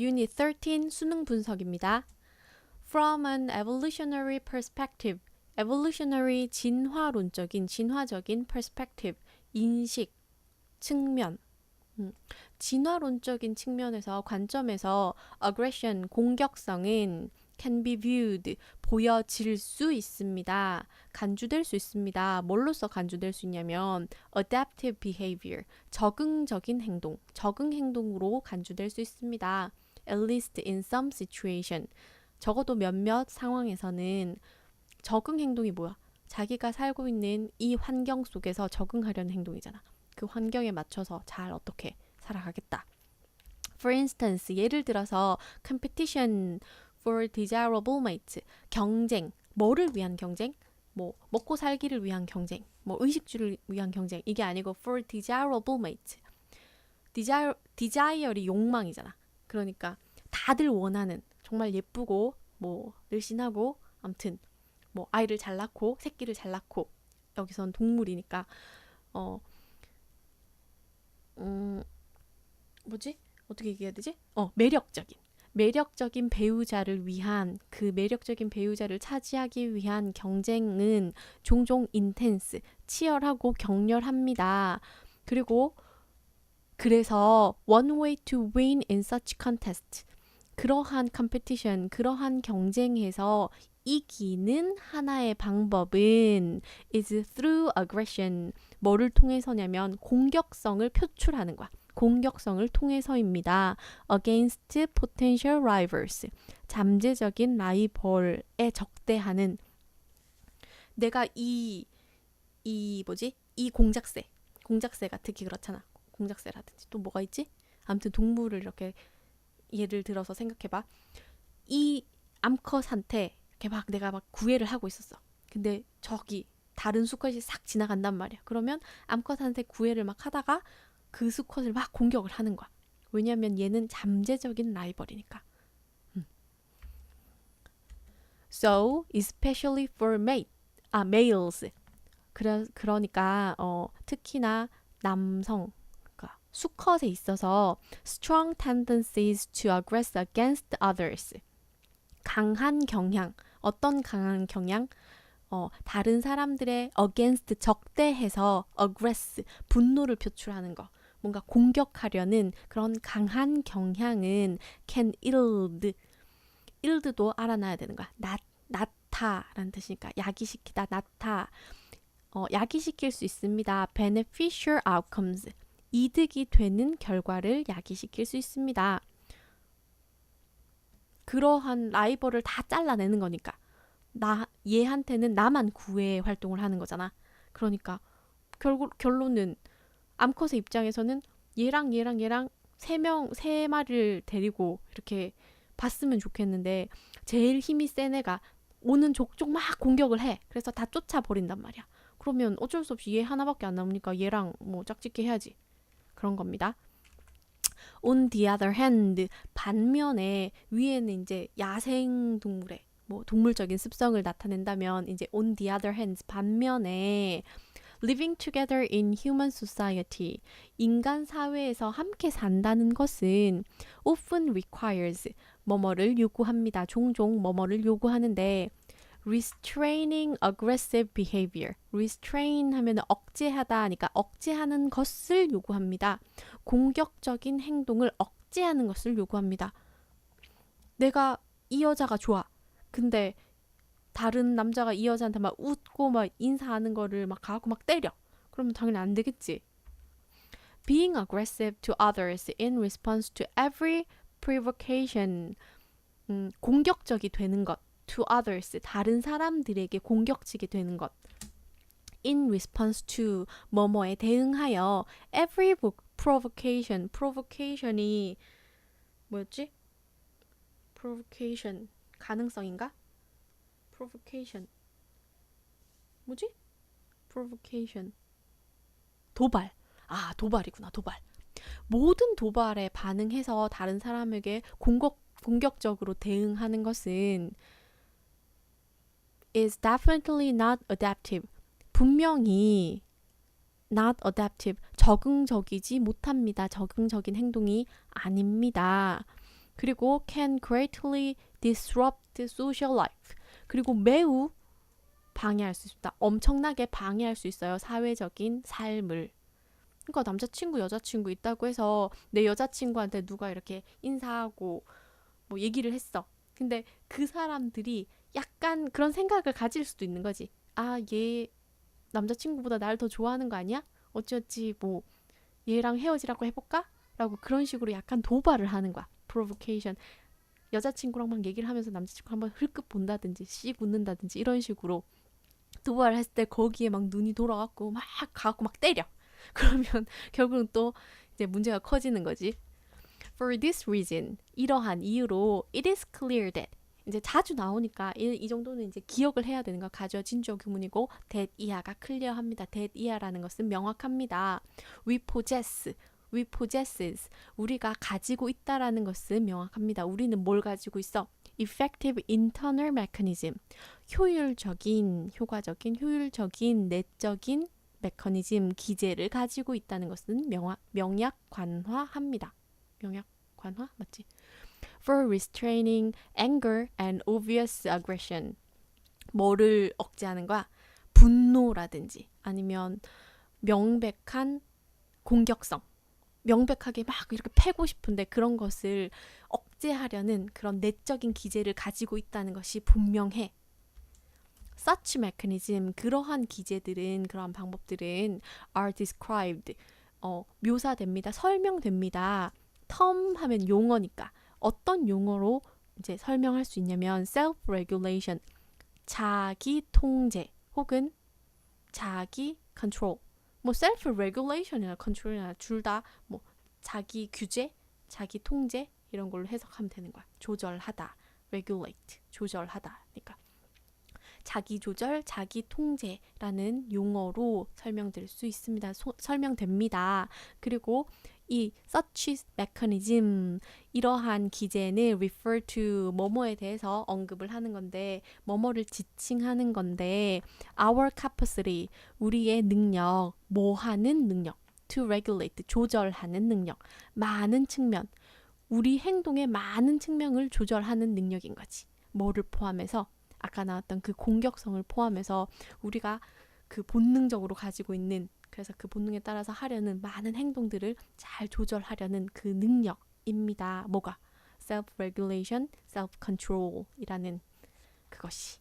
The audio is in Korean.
Unit 13 수능 분석입니다. From an evolutionary perspective. evolutionary 진화론적인 진화적인 perspective 인식 측면 음, 진화론적인 측면에서 관점에서 aggression 공격성은 can be viewed 보여질 수 있습니다. 간주될 수 있습니다. 뭘로써 간주될 수 있냐면 adaptive behavior 적응적인 행동 적응 행동으로 간주될 수 있습니다. At least in some situation 적어도 몇몇 상황에서는 적응 행동이 뭐야? 자기가 살고 있는 이 환경 속에서 적응하려는 행동이잖아. 그 환경에 맞춰서 잘 어떻게 살아가겠다. For instance, 예를 들어서 competition for desirable mate, 경쟁, 뭐를 위한 경쟁? 뭐 먹고 살기를 위한 경쟁, 뭐 의식주를 위한 경쟁 이게 아니고 for desirable mate. desire, desire이 욕망이잖아. 그러니까 다들 원하는 정말 예쁘고 뭐 늘씬하고 아무튼 뭐 아이를 잘 낳고 새끼를 잘 낳고 여기선 동물이니까 어 음, 뭐지? 어떻게 얘기해야 되지? 어, 매력적인. 매력적인 배우자를 위한 그 매력적인 배우자를 차지하기 위한 경쟁은 종종 인텐스, 치열하고 격렬합니다. 그리고 그래서 one way to win in such contest 그러한 컴페티션, 그러한 경쟁에서 이기는 하나의 방법은 is through aggression. 뭐를 통해서냐면 공격성을 표출하는 거야. 공격성을 통해서입니다. against potential rivals. 잠재적인 라이벌에 적대하는 내가 이, 이 뭐지? 이 공작새. 공작새가 특히 그렇잖아. 공작새라든지 또 뭐가 있지? 아무튼 동물을 이렇게 예를 들어서 생각해봐. 이 암컷한테 이렇게 막 내가 막 구애를 하고 있었어. 근데 저기 다른 수컷이 싹 지나간단 말이야. 그러면 암컷한테 구애를 막 하다가 그 수컷을 막 공격을 하는 거야. 왜냐면 얘는 잠재적인 라이벌이니까. 음. So, especially for mate, 아, males. 그러, 그러니까 어, 특히나 남성, 수컷에 있어서 strong tendencies to aggress against others. 강한 경향, 어떤 강한 경향? 어, 다른 사람들의 against 적대해서 aggress 분노를 표출하는 거. 뭔가 공격하려는 그런 강한 경향은 can yield yield도 알아놔야 되는 거야. 나, 나타라는 뜻이니까 야기시키다 나타 어, 야기시킬 수 있습니다. beneficial outcomes 이득이 되는 결과를 야기시킬 수 있습니다. 그러한 라이벌을 다 잘라내는 거니까 나 얘한테는 나만 구애 활동을 하는 거잖아. 그러니까 결국 결론은 암컷의 입장에서는 얘랑 얘랑 얘랑 세 명 세 마리를 데리고 이렇게 봤으면 좋겠는데 제일 힘이 센 애가 오는 족족 막 공격을 해. 그래서 다 쫓아 버린단 말이야. 그러면 어쩔 수 없이 얘 하나밖에 안 남으니까 얘랑 뭐 짝짓기 해야지. 그런 겁니다. On the other hand, 반면에 위에는 이제 야생 동물의 뭐 동물적인 습성을 나타낸다면 이제 on the other hand 반면에 living together in human society 인간 사회에서 함께 산다는 것은 often requires 뭐뭐를 요구합니다. 종종 뭐뭐를 요구하는데 restraining aggressive behavior. restrain 하면 억제하다 하니까 억제하는 것을 요구합니다. 공격적인 행동을 억제하는 것을 요구합니다. 내가 이 여자가 좋아. 근데 다른 남자가 이 여자한테 막 웃고 막 인사하는 거를 막 가고 막 때려. 그러면 당연히 안 되겠지. Being aggressive to others in response to every provocation. 음, 공격적이 되는 것. To others. 다른 사람들에게 공격치게 되는 것. in response to 뭐뭐에 대응하여 every provocation. provocation이 뭐였지? provocation. 가능성인가? provocation. 뭐지? provocation. 도발. 아, 도발이구나, 도발. 모든 도발에 반응해서 다른 사람에게 공격, 공격적으로 대응하는 것은 is definitely not adaptive. 분명히 not adaptive. 적응적이지 못합니다. 적응적인 행동이 아닙니다. 그리고 can greatly disrupt social life. 그리고 매우 방해할 수 있다. 엄청나게 방해할 수 있어요. 사회적인 삶을. 그러니까 남자친구, 여자친구 있다고 해서 내 여자친구한테 누가 이렇게 인사하고 뭐 얘기를 했어. 근데 그 사람들이 약간 그런 생각을 가질 수도 있는 거지. 아, 얘 남자친구보다 날 더 좋아하는 거 아니야? 어찌어찌 뭐 얘랑 헤어지라고 해볼까? 라고 그런 식으로 약간 도발을 하는 거야. provocation. 여자친구랑 막 얘기를 하면서 남자친구 한번 흘끗 본다든지 씩 웃는다든지 이런 식으로 도발을 했을 때 거기에 막 눈이 돌아갖고 막 가갖고 막 때려. 그러면 결국은 또 이제 문제가 커지는 거지. For this reason, 이러한 이유로 it is clear that 이제 자주 나오니까 이, 이 정도는 이제 기억을 해야 되는 거 가져 진주어 규문이고 that 이하가 클리어합니다. that 이하라는 것은 명확합니다. we possess we possesses 우리가 가지고 있다라는 것은 명확합니다. 우리는 뭘 가지고 있어? effective internal mechanism 효율적인 효과적인 효율적인 내적인 메커니즘 기제를 가지고 있다는 것은 명화, 명약관화합니다. 명약관화 맞지? For restraining anger and obvious aggression. 뭐를 억제하는 거야? 분노라든지 아니면 명백한 공격성. 명백하게 막 이렇게 패고 싶은데 그런 것을 억제하려는 그런 내적인 기제를 가지고 있다는 것이 분명해. such mechanism 그러한 기제들은 그러한 방법들은 are described 어, 묘사됩니다. 설명됩니다. term 하면 용어니까 어떤 용어로 이제 설명할 수 있냐면 self regulation 자기 통제 혹은 자기 control 뭐 self regulation이나 control이나 둘 다 뭐 자기 규제, 자기 통제 이런 걸로 해석하면 되는 거야. 조절하다, regulate 조절하다. 그러니까 자기 조절, 자기 통제라는 용어로 설명될 수 있습니다. 소, 설명됩니다. 그리고 이 such mechanism 이러한 기제는 refer to 뭐뭐에 대해서 언급을 하는 건데 뭐뭐를 지칭하는 건데 our capacity 우리의 능력 뭐 하는 능력 to regulate 조절하는 능력 많은 측면 우리 행동의 많은 측면을 조절하는 능력인 거지. 뭐를 포함해서? 아까 나왔던 그 공격성을 포함해서 우리가 그 본능적으로 가지고 있는 그래서 그 본능에 따라서 하려는 많은 행동들을 잘 조절하려는 그 능력입니다. 뭐가 self regulation, self control이라는 그것이